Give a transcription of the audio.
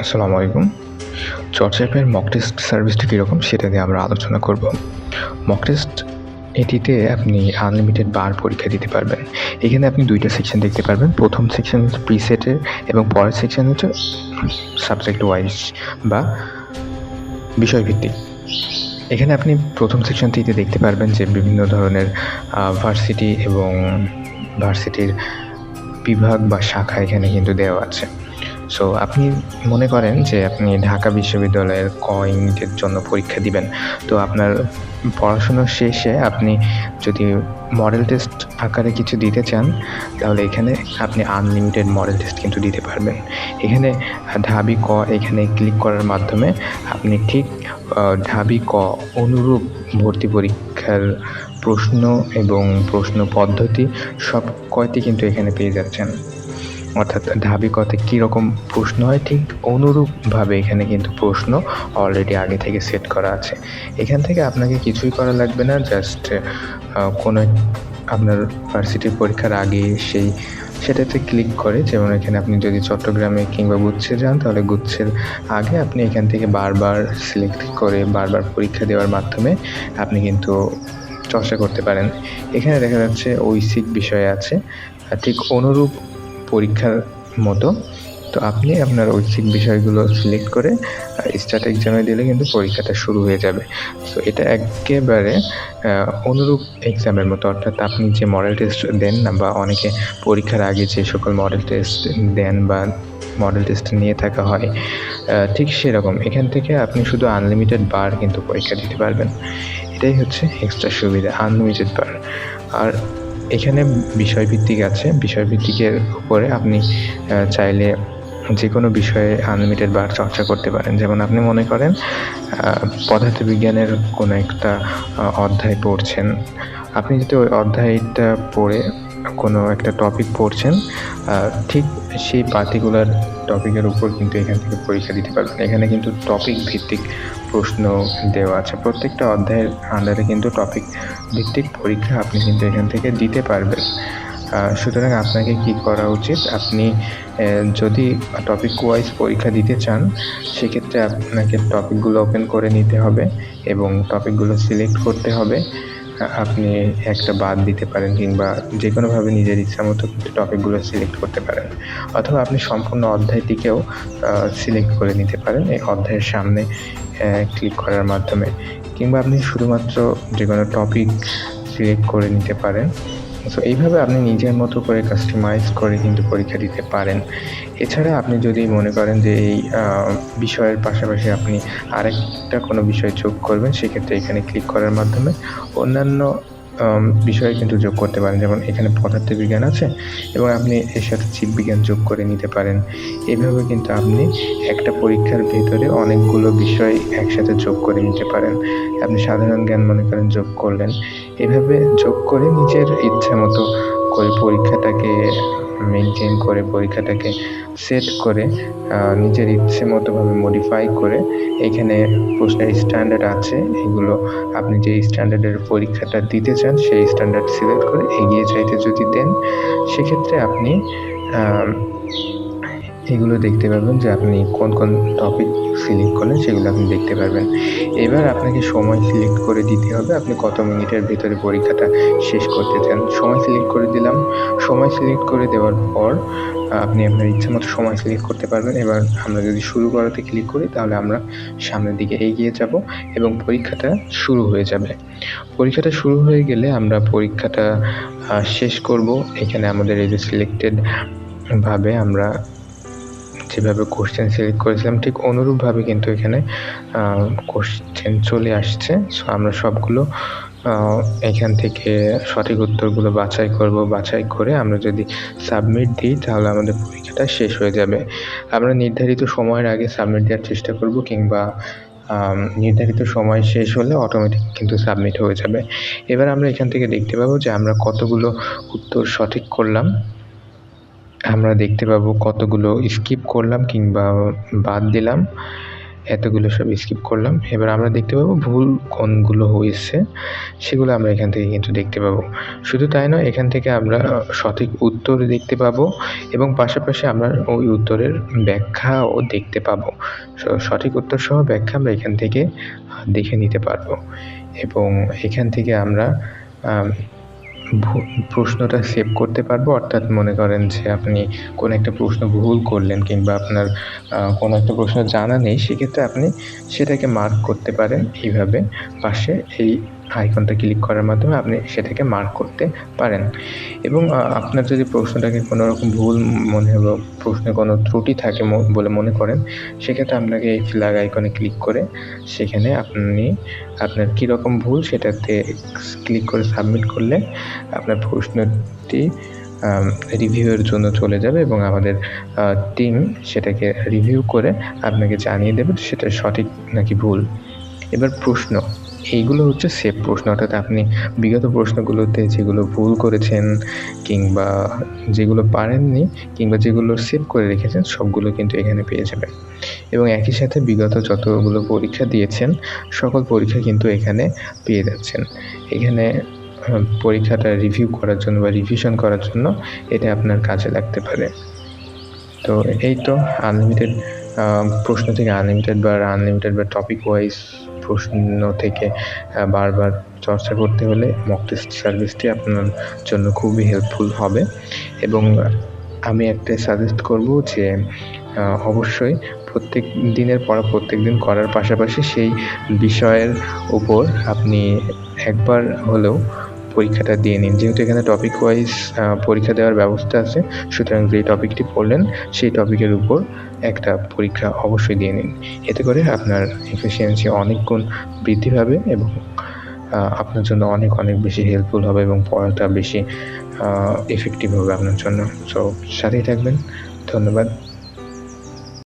আসসালামু আলাইকুম। অ্যাপের মক টেস্ট সার্ভিসটা কীরকম সেটা নিয়ে আমরা আলোচনা করব। মক টেস্ট এটিতে আপনি আনলিমিটেড বার পরীক্ষা দিতে পারবেন। এখানে আপনি দুইটা সেকশন দেখতে পারবেন। প্রথম সেকশন হচ্ছে প্রিসেটের এবং পরের সেকশন হচ্ছে সাবজেক্ট ওয়াইজ বা বিষয়ভিত্তিক। এখানে আপনি প্রথম সেকশনটিতে দেখতে পারবেন যে বিভিন্ন ধরনের ভার্সিটি এবং ভার্সিটির বিভাগ বা শাখা এখানে কিন্তু দেওয়া আছে। সো আপনি মনে করেন যে আপনি ঢাকা বিশ্ববিদ্যালয়ের ক ইউনিটের জন্য পরীক্ষা দিবেন। তো আপনার পড়াশোনার শেষে আপনি যদি মডেল টেস্ট আকারে কিছু দিতে চান, তাহলে এখানে আপনি আনলিমিটেড মডেল টেস্ট কিন্তু দিতে পারবেন। এখানে ঢাবি ক এখানে ক্লিক করার মাধ্যমে আপনি ঠিক ঢাবি ক অনুরূপ ভর্তি পরীক্ষার প্রশ্ন এবং প্রশ্ন পদ্ধতি সব কয়টি কিন্তু এখানে পেয়ে যাচ্ছেন। অর্থাৎ ঢাবি কতে কীরকম প্রশ্ন হয়, ঠিক অনুরূপভাবে এখানে কিন্তু প্রশ্ন অলরেডি আগে থেকে সেট করা আছে। এখান থেকে আপনাকে কিছুই করা লাগবে না জাস্ট কোনো আপনার ভার্সিটির পরীক্ষার আগে সেই, সেটাতে ক্লিক করে যেমন এখানে আপনি যদি চট্টগ্রামে কিংবা গুচ্ছে যান, তাহলে গুচ্ছের আগে আপনি এখান থেকে বারবার সিলেক্ট করে বারবার পরীক্ষা দেওয়ার মাধ্যমে আপনি কিন্তু চর্চা করতে পারেন। এখানে দেখা যাচ্ছে ঐশিক বিষয় আছে ঠিক অনুরূপ পরীক্ষার মতো। তো আপনি আপনার ঐচ্ছিক বিষয়গুলো সিলেক্ট করে স্টার্ট এক্সামে দিলে কিন্তু পরীক্ষাটা শুরু হয়ে যাবে। সো এটা একেবারে অনুরূপ এক্সামের মতো। অর্থাৎ আপনি যে মডেল টেস্ট দেন না, বা অনেকে পরীক্ষার আগে যে সকল মডেল টেস্ট দেন বা মডেল টেস্ট নিয়ে থাকা হয় ঠিক সেরকম। এখান থেকে আপনি শুধু আনলিমিটেড বার কিন্তু পরীক্ষা দিতে পারবেন। এটাই হচ্ছে এক্সট্রা সুবিধা আনলিমিটেড বার আর এখানে বিষয়ভিত্তিক আছে। বিষয়ভিত্তিকের উপরে আপনি চাইলে যে কোনো বিষয়ে আনলিমিটেড বার চর্চা করতে পারেন। যেমন আপনি মনে করেন পদার্থবিজ্ঞানের কোনো একটা অধ্যায় পড়ছেন। আপনি যদি ওই অধ্যায়টা পড়ে কোনো একটা টপিক পড়ছেন ঠিক সেই পার্টিকুলার টপিকের উপর কিন্তু এখান থেকে পরীক্ষা দিতে পারবেন। এখানে কিন্তু টপিক ভিত্তিক প্রশ্ন দেওয়া আছে। প্রত্যেকটা অধ্যায়ের আন্ডারে কিন্তু টপিক ভিত্তিক পরীক্ষা আপনি কিন্তু এখান থেকে দিতে পারবেন। সুতরাং আপনাকে কি করা উচিত? আপনি যদি টপিক ওয়াইজ পরীক্ষা দিতে চান, সেক্ষেত্রে আপনাকে টপিকগুলো ওপেন করে নিতে হবে এবং টপিকগুলো সিলেক্ট করতে হবে। আপনি একটা বাদ দিতে পারেন কিংবা যে কোনোভাবে নিজের ইচ্ছা মতো কিন্তু টপিকগুলো সিলেক্ট করতে পারেন। অথবা আপনি সম্পূর্ণ অধ্যায়টিকেও সিলেক্ট করে নিতে পারেন এই অধ্যায়ের সামনে ক্লিক করার মাধ্যমে। কিংবা আপনি শুধুমাত্র যে কোনো টপিক সিলেক্ট করে নিতে পারেন। সো এইভাবে আপনি নিজের মতো করে কাস্টমাইজ করে কিন্তু পরীক্ষা দিতে পারেন। এছাড়া আপনি যদি মনে করেন যে এই বিষয়ের পাশাপাশি আপনি আরেকটা কোনো বিষয় যোগ করবেন, সেক্ষেত্রে এখানে ক্লিক করার মাধ্যমে অন্যান্য বিষয় কিন্তু যোগ করতে পারেন। যেমন এখানে পদার্থবিজ্ঞান আছে এবং আপনি এর সাথে জীববিজ্ঞান যোগ করে নিতে পারেন। এভাবে কিন্তু আপনি একটা পরীক্ষার ভেতরে অনেকগুলো বিষয় একসাথে যোগ করে নিতে পারেন। আপনি সাধারণ জ্ঞান মনে করেন যোগ করলেন। এভাবে যোগ করে নিজের ইচ্ছা মতো করে পরীক্ষাটাকে মেনটেন করে, পরীক্ষাটাকে সেট করে নিজের ইচ্ছে মতোভাবে মডিফাই করে এখানে প্রশ্নের স্ট্যান্ডার্ড আছে, এগুলো আপনি যে স্ট্যান্ডার্ডের পরীক্ষাটা দিতে চান, সেই স্ট্যান্ডার্ড সিলেক্ট করে এগিয়ে চাইতে যদি দেন, সেক্ষেত্রে আপনি এগুলো দেখতে পারবেন যে আপনি কোন কোন টপিক সিলেক্ট করলেন সেগুলো আপনি দেখতে পারবেন। এবার আপনাকে সময় সিলেক্ট করে দিতে হবে। আপনি কত মিনিটের ভিতরে পরীক্ষাটা শেষ করতে চান? সময় সিলেক্ট করে দিলাম। সময় সিলেক্ট করে দেওয়ার পর, আপনি আপনার ইচ্ছা মতো সময় সিলেক্ট করতে পারবেন। এবার আমরা যদি শুরু করাতে ক্লিক করি, তাহলে আমরা সামনের দিকে এগিয়ে যাব এবং পরীক্ষাটা শুরু হয়ে যাবে। পরীক্ষাটা শুরু হয়ে গেলে আমরা পরীক্ষাটা শেষ করব। এখানে আমাদের এই যে সিলেক্টেড ভাবে আমরা যেভাবে কোশ্চেন সিলেক্ট করেছিলাম, ঠিক অনুরূপভাবে কিন্তু এখানে কোশ্চেন চলে আসছে। সো আমরা সবগুলো এখান থেকে সঠিক উত্তরগুলো বাছাই করব, বাছাই করে আমরা যদি সাবমিট দিই, তাহলে আমাদের পরীক্ষাটা শেষ হয়ে যাবে। আমরা নির্ধারিত সময়ের আগে সাবমিট দেওয়ার চেষ্টা করব, কিংবা নির্ধারিত সময় শেষ হলে অটোমেটিক কিন্তু সাবমিট হয়ে যাবে। এবার আমরা এখান থেকে দেখতে পাবো যে আমরা কতগুলো উত্তর সঠিক করলাম। আমরা দেখতে পাবো কতগুলো স্কিপ করলাম কিংবা বাদ দিলাম। এতগুলো সব স্কিপ করলাম। এবার আমরা দেখতে পাবো ভুল কোনগুলো হয়েছে, সেগুলো আমরা এখান থেকে কিন্তু দেখতে পাবো। শুধু তাই নয়, এখান থেকে আমরা সঠিক উত্তর দেখতে পাবো এবং পাশাপাশি আমরা ওই উত্তরের ব্যাখ্যাও দেখতে পাবো। সঠিক উত্তর সহ ব্যাখ্যা আমরা এখান থেকে দেখে নিতে পারব। এবং এখান থেকে আমরা প্রশ্নটা সেভ করতে পারব? অর্থাৎ মনে করেন যে আপনি কোনো একটা প্রশ্ন ভুল করলেন কিংবা আপনার কোনো একটা প্রশ্ন জানা নেই, সেক্ষেত্রে আপনি সেটাকে মার্ক করতে পারেন এইভাবে পাশে এই আইকনটা ক্লিক করার মাধ্যমে আপনি সেটাকে মার্ক করতে পারেন। এবং আপনার যদি প্রশ্নটাকে কোনো রকম ভুল মনে হলো, প্রশ্নে কোনো ত্রুটি থাকে বলে মনে করেন, সেক্ষেত্রে আপনাকে এই ফ্ল্যাগ আইকনে ক্লিক করে সেখানে আপনি, আপনার কীরকম ভুল সেটাতে ক্লিক করে সাবমিট করলে আপনার প্রশ্নটি রিভিউয়ের জন্য চলে যাবে এবং আমাদের টিম সেটাকে রিভিউ করে আপনাকে জানিয়ে দেবে সেটা সঠিক নাকি ভুল। এবার প্রশ্ন। এইগুলো হচ্ছে সেফ প্রশ্ন। অর্থাৎ আপনি বিগত প্রশ্নগুলোতে যেগুলো ভুল করেছেন কিংবা যেগুলো পারেননি কিংবা যেগুলো সেভ করে রেখেছেন, সবগুলো কিন্তু এখানে পেয়ে যাবেন। এবং একই সাথে বিগত যতগুলো পরীক্ষা দিয়েছেন, সকল পরীক্ষা কিন্তু এখানে পেয়ে যাচ্ছেন। এখানে পরীক্ষাটা রিভিউ করার জন্য বা রিভিশন করার জন্য এটা আপনার কাজে লাগতে পারে। তো এই তো আনলিমিটেড প্রশ্ন থেকে আনলিমিটেড বা আনলিমিটেড বা টপিক ওয়াইজ প্রশ্ন থেকে বারবার চর্চা করতে হলে মক টেস্ট সার্ভিসটি আপনার জন্য খুবই হেল্পফুল হবে। এবং আমি একটা সাজেস্ট করব যে অবশ্যই প্রত্যেক দিনের পর প্রত্যেক দিন করার পাশাপাশি সেই বিষয়ের উপর আপনি একবার হলেও পরীক্ষাটা দিয়ে নিন। যেহেতু এখানে টপিক ওয়াইজ পরীক্ষা দেওয়ার ব্যবস্থা আছে, সুতরাং যে টপিকটি পড়লেন, সেই টপিকের উপর একটা পরীক্ষা অবশ্যই দিয়ে নিন। এতে করে আপনার এফিসিয়েন্সি অনেক গুণ বৃদ্ধি পাবে এবং আপনার জন্য অনেক অনেক বেশি হেল্পফুল হবে এবং পড়াটা বেশি এফেক্টিভ হবে আপনার জন্য। সো সাথেই থাকবেন। ধন্যবাদ।